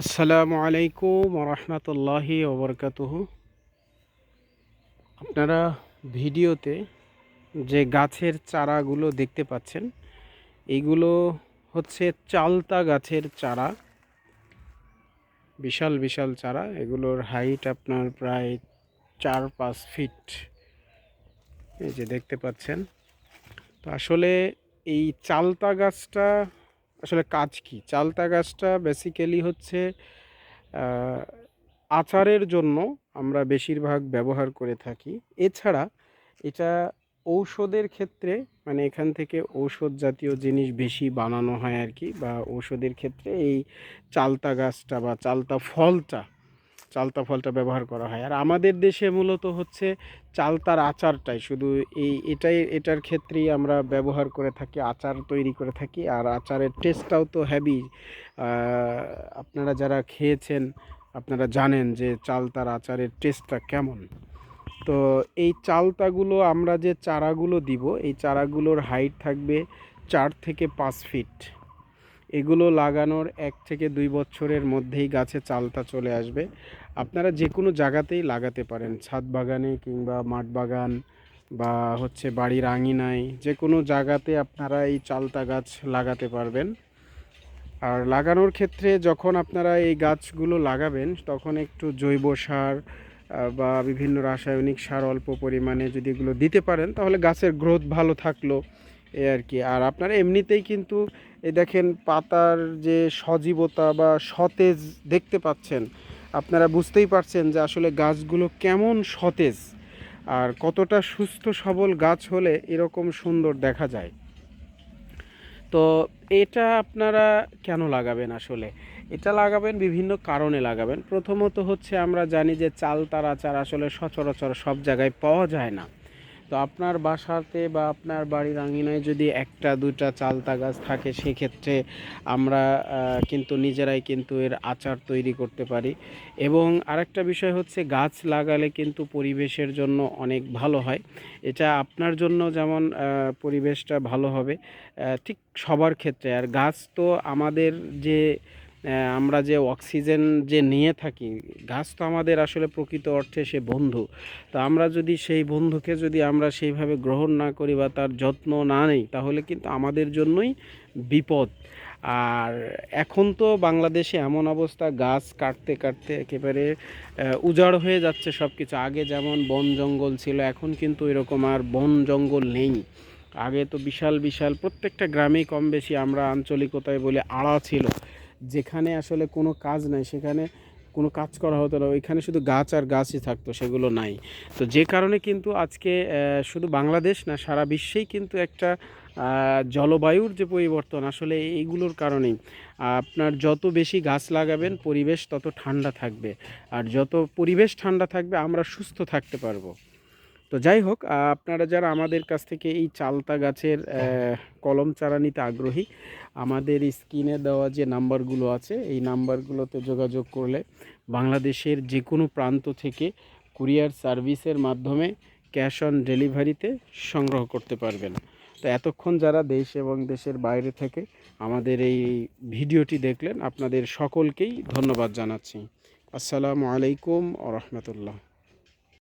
আসসালামু আলাইকুম রহমতুল্লাহি ওবরকাতুহ। আপনারা ভিডিওতে যে গাছের চারাগুলো দেখতে পাচ্ছেন এইগুলো হচ্ছে চালতা গাছের চারা। বিশাল বিশাল চারা। এগুলোর হাইট আপনার প্রায় চার, পাঁচ ফিট। এই যে দেখতে পাচ্ছেন। তো আসলে এই চালতা গাছটা আসলে কাজ কি? চালতা গাছটা বেসিক্যালি হচ্ছে আচারের জন্য আমরা বেশিরভাগ ব্যবহার করে থাকি। এছাড়া এটা ঔষধের ক্ষেত্রে মানে এখান থেকে ঔষধ জাতীয় জিনিস বেশি বানানো হয় আর কি, বা ঔষধের ক্ষেত্রে এই চালতা গাছটা বা চালতা ফলটা চালতা ফলটা ব্যবহার করা হয়। আর আমাদের দেশে মূলত হচ্ছে চালতার আচারটাই। শুধু এই এটাই, এটার ক্ষেত্রেই আমরা ব্যবহার করে থাকি, আচার তৈরি করে থাকি। আর আচারের টেস্টটাও তো হ্যাভি আপনারা যারা খেয়েছেন, আপনারা জানেন যে চালতার আচারের টেস্টটা কেমন। তো এই চালতাগুলো আমরা যে চারাগুলো দিব, এই চারাগুলোর হাইট থাকবে চার থেকে পাঁচ ফিট এগুলো লাগানোর এক থেকে দুই বছরের মধ্যেই গাছে চালতা চলে আসবে। আপনারা যে কোনো জায়গাতেই লাগাতে পারেন। ছাদ বাগানে কিংবা মাঠ বাগান বা হচ্ছে বাড়ির আঙিনায় যে কোনো জায়গাতে আপনারা এই চালতা গাছ লাগাতে পারবেন। আর লাগানোর ক্ষেত্রে যখন আপনারা এই গাছগুলো লাগাবেন, তখন একটু জৈব সার বা বিভিন্ন রাসায়নিক সার অল্প পরিমাণে যদি এগুলো দিতে পারেন, তাহলে গাছের গ্রোথ ভালো থাকল। এই আর কি। আর আপনারা এমনিতেই কিন্তু এই দেখেন পাতার যে সজীবতা বা সতেজ দেখতে পাচ্ছেন, আপনারা বুঝতেই পারছেন যে আসলে গাছগুলো কেমন সতেজ আর কতটা সুস্থ সবল গাছ হলে এরকম সুন্দর দেখা যায়। তো এটা আপনারা কেন লাগাবেন আসলে? এটা লাগাবেন, বিভিন্ন কারণে লাগাবেন। প্রথমত হচ্ছে আমরা জানি যে চাল, তারা চার আসলে সচরাচর সব জায়গায় পাওয়া যায় না। তো আপনার বাসাতে বা আপনার বাড়ির আঙিনায় যদি একটা দুটা চালতা গাছ থাকে, সেক্ষেত্রে আমরা কিন্তু নিজেরাই কিন্তু এর আচার তৈরি করতে পারি। এবং আরেকটা বিষয় হচ্ছে গাছ লাগালে কিন্তু পরিবেশের জন্য অনেক ভালো হয়। এটা আপনার জন্য যেমন পরিবেশটা ভালো হবে ঠিক সবার ক্ষেত্রে। আর গাছ তো আমাদের যে আমরা যে অক্সিজেন যে নিয়ে থাকি, গাছ তো আমাদের আসলে প্রকৃত অর্থে সে বন্ধু। তো আমরা যদি সেই বন্ধুকে যদি আমরা সেইভাবে গ্রহণ না করি বা তার যত্ন না নেই, তাহলে কিন্তু আমাদের জন্যই বিপদ। আর এখন তো বাংলাদেশে এমন অবস্থা, গাছ কাটতে কাটতে একেবারে উজাড় হয়ে যাচ্ছে সব কিছু আগে যেমন বন জঙ্গল ছিল, এখন কিন্তু এরকম আর বন জঙ্গল নেই। আগে তো বিশাল বিশাল, প্রত্যেকটা গ্রামেই কম বেশি আমরা আঞ্চলিকতায় বলে আড়া ছিল। যেখানে আসলে কোনো কাজ নাই, সেখানে কোনো কাজ করা হতো না। ওইখানে শুধু গাছ আর গাছই থাকতো, সেগুলো নাই। তো যে কারণে কিন্তু আজকে শুধু বাংলাদেশ না, সারা বিশ্বেই কিন্তু একটা জলবায়ুর যে পরিবর্তন, আসলে এইগুলোর কারণেই, আপনার যত বেশি গাছ লাগাবেন, পরিবেশ তত ঠান্ডা থাকবে। আর যত পরিবেশ ঠান্ডা থাকবে, আমরা সুস্থ থাকতে পারব। তো যাই হোক আপনারা যারা আমাদের কাছ থেকে এই চালতা গাছের কলম চারা নিতে আগ্রহী, আমাদের স্ক্রিনে দেওয়া যে নাম্বারগুলো আছে, এই নাম্বারগুলোতে যোগাযোগ করলে বাংলাদেশের যে কোনো প্রান্ত থেকে কুরিয়ার সার্ভিসের মাধ্যমে ক্যাশ অন ডেলিভারিতে সংগ্রহ করতে পারবেন। তো এতক্ষণ যারা দেশ এবং দেশের বাইরে থেকে আমাদের এই ভিডিওটি দেখলেন, আপনাদের সকলকেই ধন্যবাদ জানাচ্ছি। আসসালামু আলাইকুম আ রহমতুল্লাহ।